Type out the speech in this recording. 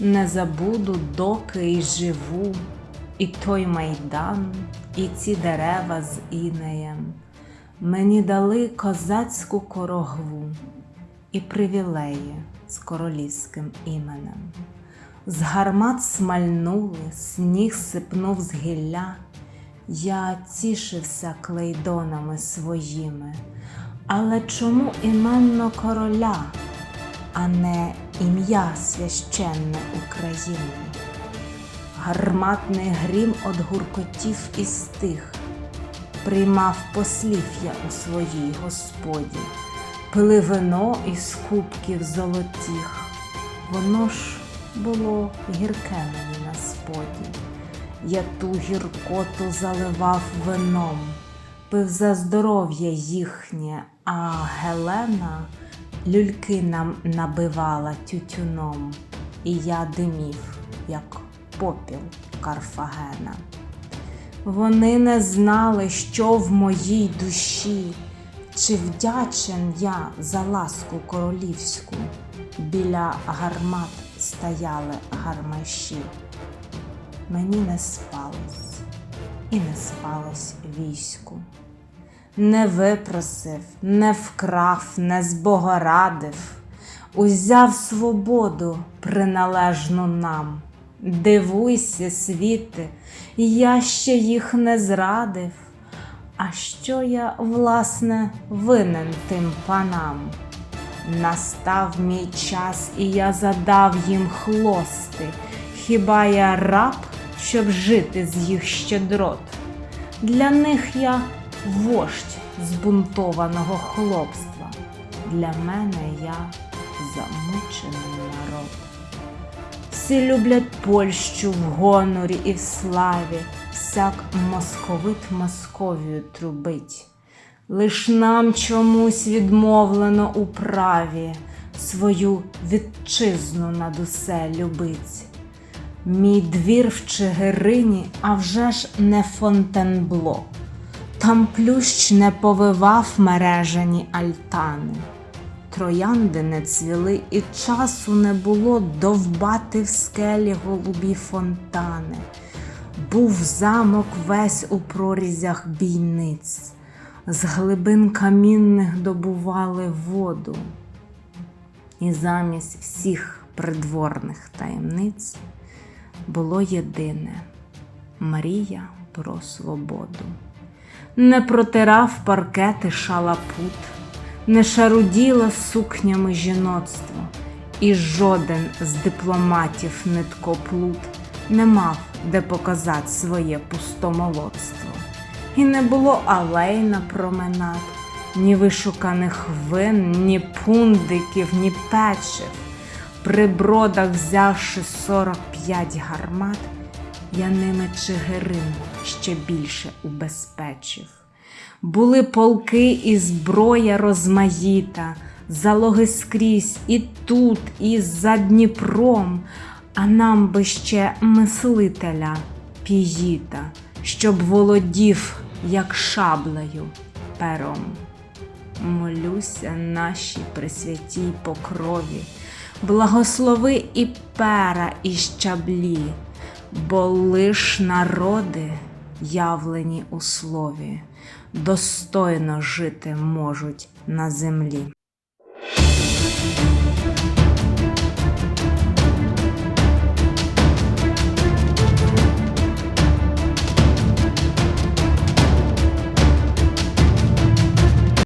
не забуду, доки й живу, і той майдан, і ці дерева з інеєм. Мені дали козацьку корогву і привілеї з королівським іменем. З гармат смальнули, сніг сипнув з гілля. Я тішився клейдонами своїми, але чому іменно короля, а не ім'я священне України? Гарматний грім од гуркотів і стих, приймав послів я у своїй господі, пили вино із кубків золотіх, воно ж було гірке мені на споді. Я ту гіркоту заливав вином, пив за здоров'я їхнє, а Гелена люльки нам набивала тютюном, і я димів, як попіл Карфагена. Вони не знали, що в моїй душі, чи вдячен я за ласку королівську. Біля гармат стояли гармаші. Мені не спалось, і не спалось війську. Не випросив, не вкрав, не збогорадив, узяв свободу приналежну нам. Дивуйся, світи, я ще їх не зрадив. А що я, власне, винен тим панам? Настав мій час, і я задав їм хлости. Хіба я раб, щоб жити з їх щедрот? Для них я вождь збунтованого хлопства. Для мене я замучений народ. Всі люблять Польщу в гонорі і в славі, всяк московит Московію трубить. Лиш нам чомусь відмовлено у праві свою вітчизну над усе любить. Мій двір в Чигирині, а вже ж не Фонтенбло. Там плющ не повивав мережані альтани. Троянди не цвіли, і часу не було довбати в скелі голубі фонтани. Був замок весь у прорізях бійниць, з глибин камінних добували воду. І замість всіх придворних таємниць було єдине мрія про свободу. Не протирав паркети шалапут, не шаруділо сукнями жіноцтво, і жоден з дипломатів ниткоплут не мав де показати своє пустомолодство. І не було алей на променад, ні вишуканих вин, ні пундиків, ні печив. При бродах взявши сорок п'ять гармат, я ними Чигирин ще більше убезпечив. Були полки і зброя розмаїта, залоги скрізь і тут, і за Дніпром, а нам би ще мислителя піїта, щоб володів, як шаблею, пером. Молюся нашій пресвятій покрові, благослови і пера, і щаблі, бо лиш народи, явлені у слові, достойно жити можуть на землі.